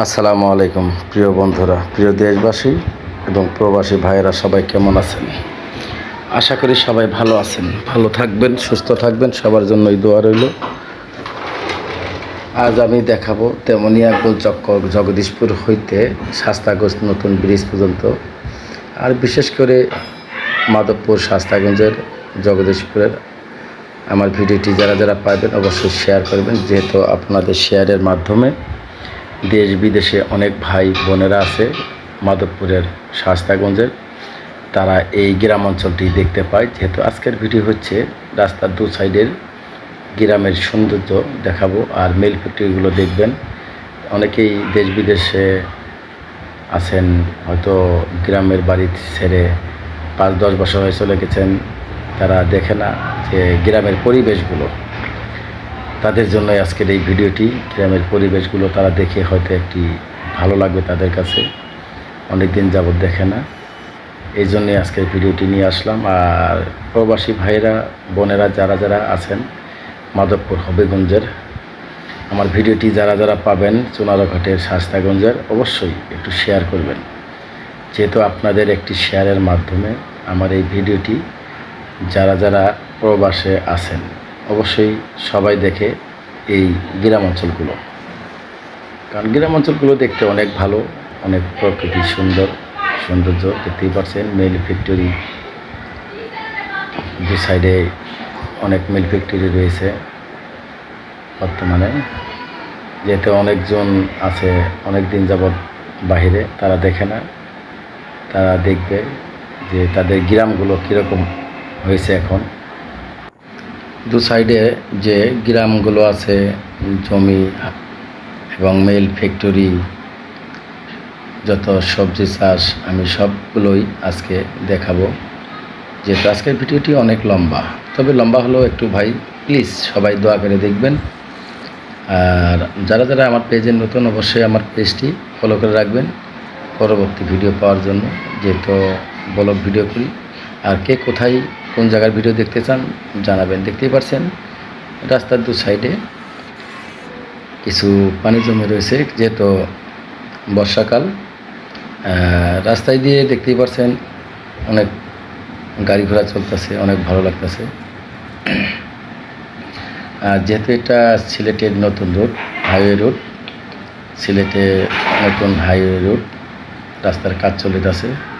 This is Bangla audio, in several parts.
আসসালামু আলাইকুম, প্রিয় বন্ধুরা, প্রিয় দেশবাসী এবং প্রবাসী ভাইয়েরা, সবাই কেমন আছেন? আশা করি সবাই ভালো আছেন। ভালো থাকবেন, সুস্থ থাকবেন, সবার জন্যই দোয়া রইল। আজ আমি দেখাবো তেমনিয়া গোলচক্কর জগদীশপুর হইতে শাস্তাগঞ্জ নতুন ব্রিজ পর্যন্ত। আর বিশেষ করে মাধবপুর শাস্তাগঞ্জের জগদীশপুরের। আমার ভিডিওটি যারা যারা পাবেন অবশ্যই শেয়ার করবেন, যেহেতু আপনাদের শেয়ারের মাধ্যমে। দেশ বিদেশে অনেক ভাই বোনেরা আছে মাধবপুরের শাস্তাগঞ্জের। তারা এই গ্রাম অঞ্চলটি দেখতে পায়। যেহেতু আজকের ভিডিও হচ্ছে রাস্তার দু সাইডের গ্রামের সৌন্দর্য দেখাবো আর মেল ফ্যাক্টরিগুলো দেখবেন। অনেকেই দেশ বিদেশে আছেন, হয়তো গ্রামের বাড়ি ছেড়ে পাঁচ দশ বছর হয়ে চলে গেছেন। তারা দেখে না যে গ্রামের পরিবেশগুলো তাদের জন্য আজকের এই ভিডিওটি। গ্রামের পরিবেশগুলো তারা দেখে হয়তো একটি ভালো লাগবে তাদের কাছে। অনেক দিন যাবৎ দেখে না। এই জন্যে আজকের ভিডিওটি নিয়ে আসলাম। আর প্রবাসী ভাইয়েরা, বোনেরা, যারা যারা আছেন মাধবপুর হবিগঞ্জের, আমার ভিডিওটি যারা যারা পাবেন চুনারঘাটের শাস্তাগঞ্জের, অবশ্যই একটু শেয়ার করবেন। যেহেতু আপনাদের একটি শেয়ারের মাধ্যমে আমার এই ভিডিওটি যারা যারা প্রবাসে আছেন অবশ্যই সবাই দেখে এই গ্রাম অঞ্চলগুলো। কারণ গ্রাম অঞ্চলগুলো দেখতে অনেক ভালো, অনেক প্রকৃতি সুন্দর, সৌন্দর্য দেখতেই পাচ্ছেন মেল ফ্যাক্টরি দু সাইডে অনেক মিল ফ্যাক্টরি রয়েছে বর্তমানে। যেহেতু অনেকজন আছে অনেক দিন যাবৎ বাহিরে, তারা দেখে না। তারা দেখবে যে তাদের গ্রামগুলো কীরকম হয়েছে এখন। দু সাইডে যে গ্রামগুলো আছে, জমি এবং মেল, ফ্যাক্টরি, যত সবজি চাষ, আমি সবগুলোই আজকে দেখাবো। যেহেতু আজকের ভিডিওটি অনেক লম্বা, তবে লম্বা হলেও একটু ভাই প্লিজ সবাই দোয়া করে দেখবেন। আর যারা যারা আমার পেজের নতুন, অবশ্যই আমার পেজটি ফলো করে রাখবেন পরবর্তী ভিডিও পাওয়ার জন্য, যেহেতু ব্লগ ভিডিও করি। আর কে কোথায় কোন জায়গার ভিডিও দেখতে চান, জানাবেন। দেখতেই পারছেন, রাস্তার দু সাইডে কিছু পানি জমে রয়েছে, যেহেতু বর্ষাকাল। রাস্তায় দিয়ে দেখতেই পারছেন, অনেক গাড়ি ঘোড়া চলতেছে, অনেক ভালো লাগতেছে। আর যেহেতু এটা সিলেটের নতুন রুট হাইওয়ে রুট সিলেটে নতুন হাইওয়ে রুট রাস্তার কাজ চলে চলিতেছে।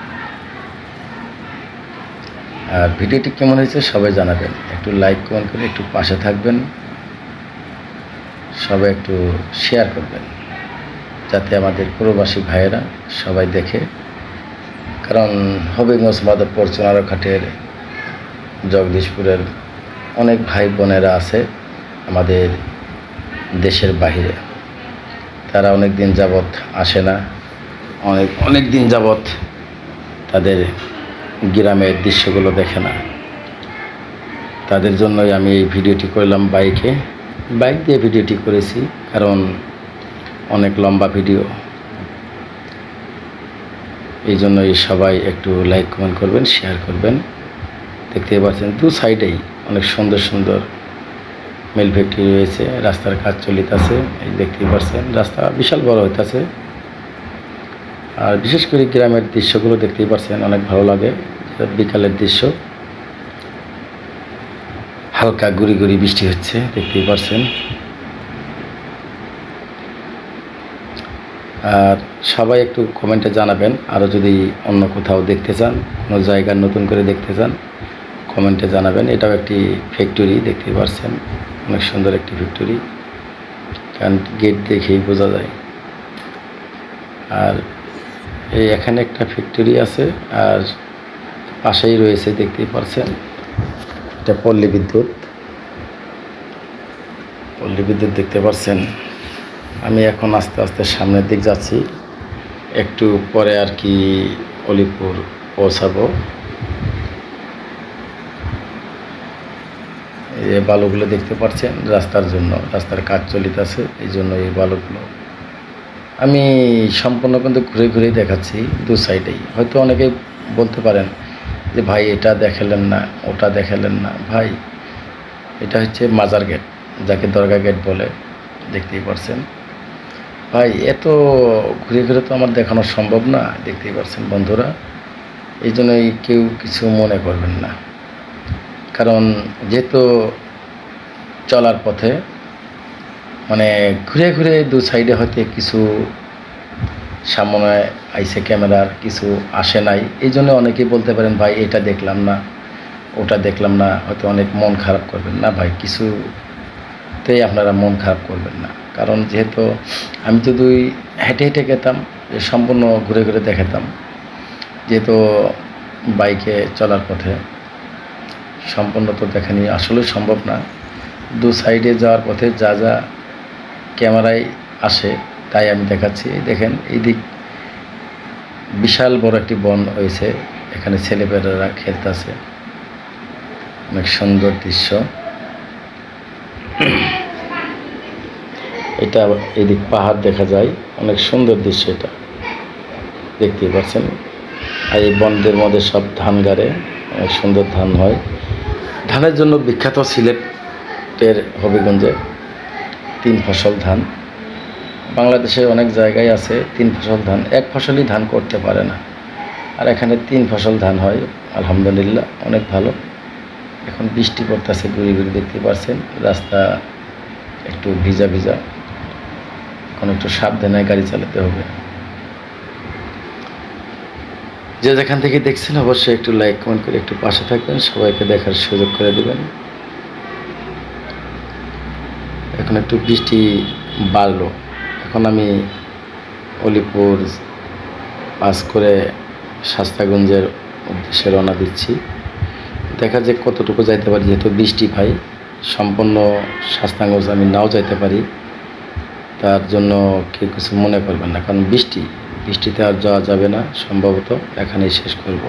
আর ভিডিওটি কেমন হয়েছে সবাই জানাবেন। একটু লাইক কমেন্ট করে একটু পাশে থাকবেন। সবাই একটু শেয়ার করবেন। যাতে আমাদের প্রবাসী ভাইয়েরা সবাই দেখে। কারণ হবিগঞ্জ, মাধবপুর, চুনারঘাটের, জগদীশপুরের অনেক ভাই বোনেরা আছে আমাদের দেশের বাহিরে। তারা অনেক দিন যাবৎ আসে না। অনেক অনেক দিন যাবৎ তাদের গ্রামের দৃশ্যগুলো দেখে না। তাদের জন্যই আমি এই ভিডিওটি করলাম বাইকে। বাইক দিয়ে ভিডিওটি করেছি, কারণ অনেক লম্বা ভিডিও। এই জন্যই সবাই একটু লাইক কমেন্ট করবেন, শেয়ার করবেন। দেখতেই পাচ্ছেন, দু সাইডেই অনেক সুন্দর সুন্দর মিল ফ্যাক্টরি রয়েছে, রাস্তার কাজ চলিতেছে, এই দেখতেই পাচ্ছেন, রাস্তা বিশাল বড় হইতেছে। আর বিশেষ করে গ্রামের দৃশ্যগুলো দেখতেই পারছেন, অনেক ভালো লাগে। বিকালের দৃশ্য। হালকা গুড়ি গুড়ি বৃষ্টি হচ্ছে, দেখতেই পারছেন। আর সবাই একটু কমেন্টে জানাবেন আরও যদি অন্য কোথাও দেখতে চান, কোনো জায়গা নতুন করে দেখতে চান, কমেন্টে জানাবেন। এটাও একটি ফ্যাক্টরি দেখতেই পারছেন। অনেক সুন্দর একটি ফ্যাক্টরি কারণ গেট দেখেই বোঝা যায়। আর এই এখানে একটা ফ্যাক্টরি আছে আর পাশেই রয়েছে, দেখতেই পাচ্ছেন এটা পল্লী বিদ্যুৎ। পল্লী বিদ্যুৎ দেখতে পাচ্ছেন আমি এখন আস্তে আস্তে সামনের দিক যাচ্ছি। একটু পরে আর কি অলিপুর পৌঁছাবো। এই বালুগুলো দেখতে পাচ্ছেন রাস্তার জন্য, রাস্তার কাজ চলিতেছে, এই জন্য এই বালুগুলো আমি সম্পূর্ণ কিন্তু ঘুরে ঘুরে দেখাচ্ছি দু সাইডেই হয়তো অনেকে বলতে পারেন যে, ভাই, এটা দেখালেন না, ওটা দেখালেন না। ভাই, এটা হচ্ছে মাজার গেট যাকে দরগা গেট বলে, দেখতেই পারছেন। ভাই, এত ঘুরে ঘুরে তো আমার দেখানো সম্ভব না, দেখতেই পারছেন বন্ধুরা। এই জন্যই কেউ কিছু মনে করবেন না। কারণ যেহেতু চলার পথে মানে ঘুরে ঘুরে দু সাইডে হয়তো কিছু সামনে আইসে ক্যামেরার কিছু আসে নাই। এই জন্য অনেকেই বলতে পারেন, ভাই, এটা দেখলাম না, ওটা দেখলাম না। হয়তো অনেক মন খারাপ করবেন। না ভাই, কিছুতেই আপনারা মন খারাপ করবেন না। কারণ যেহেতু আমি যদি হেঁটে হেঁটে গেতাম, এ সম্পূর্ণ ঘুরে ঘুরে দেখাতাম। যেহেতু বাইকে চলার পথে সম্পূর্ণ তো দেখানি আসলে সম্ভব না। দু সাইডে যাওয়ার পথে যা যা ক্যামেরায় আসে, তাই আমি দেখাচ্ছি। দেখেন এই দিক বিশাল বড় একটি বন হয়েছে এখানে ছেলেপেলেরা খেলতেছে। অনেক সুন্দর দৃশ্য। এটা এদিক পাহাড় দেখা যায়, অনেক সুন্দর দৃশ্য এটা। দেখতেই পাচ্ছেন? আর এই বনদের মধ্যে সব ধান গাড়ে, অনেক সুন্দর ধান হয়। ধানের জন্য বিখ্যাত সিলেটের হবিগঞ্জে তিন ফসল ধান। বাংলাদেশে অনেক জায়গায় আছে তিন ফসল ধান। এক ফসলই ধান করতে পারে না। আর এখানে তিন ফসল ধান হয়, আলহামদুলিল্লাহ, অনেক ভালো। এখন বৃষ্টি পড়তেছে ঘুরি ঘুরি দেখতে পারছেন। রাস্তা একটু ভিজা ভিজা। এখন একটু সাবধানে গাড়ি চালাতে হবে। যে যেখান থেকে দেখছেন, অবশ্যই একটু লাইক কমেন্ট করে একটু পাশে থাকবেন। সবাইকে দেখার সুযোগ করে দেবেন। এখন একটু বৃষ্টি বাড়লো। এখন আমি অলিপুর পাস করে শাস্তাগঞ্জের উদ্দেশ্যে রওনা দিচ্ছি। দেখা যাক কতটুকু যাইতে পারি, যেহেতু বৃষ্টি ভাই, সম্পূর্ণ শাস্তাগঞ্জ আমি নাও যাইতে পারি। তার জন্য কেউ কিছু মনে করবেন না, কারণ বৃষ্টি, বৃষ্টিতে আর যাওয়া যাবে না, সম্ভবত এখানেই শেষ করব।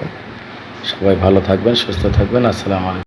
সবাই ভালো থাকবেন, সুস্থ থাকবেন, আসসালামু আলাইকুম।